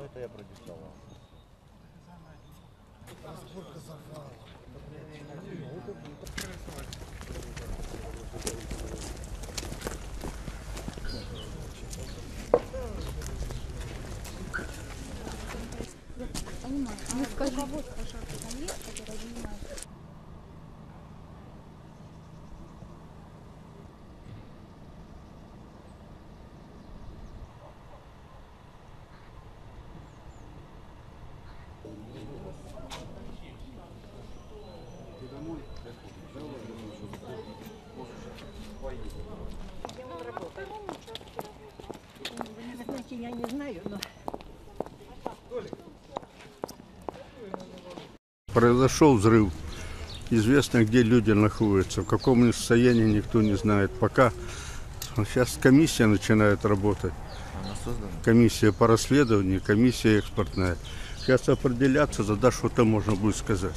Ну это я продиктовал. Понимаю. Ну, скажи. Вот, пожалуйста, есть, который занимается. Я не знаю, но Произошел взрыв. Известно, где люди находятся, в каком они состоянии никто не знает. Пока сейчас комиссия начинает работать. Комиссия по расследованию, комиссия экспортная. Сейчас определяться, тогда что-то можно будет сказать.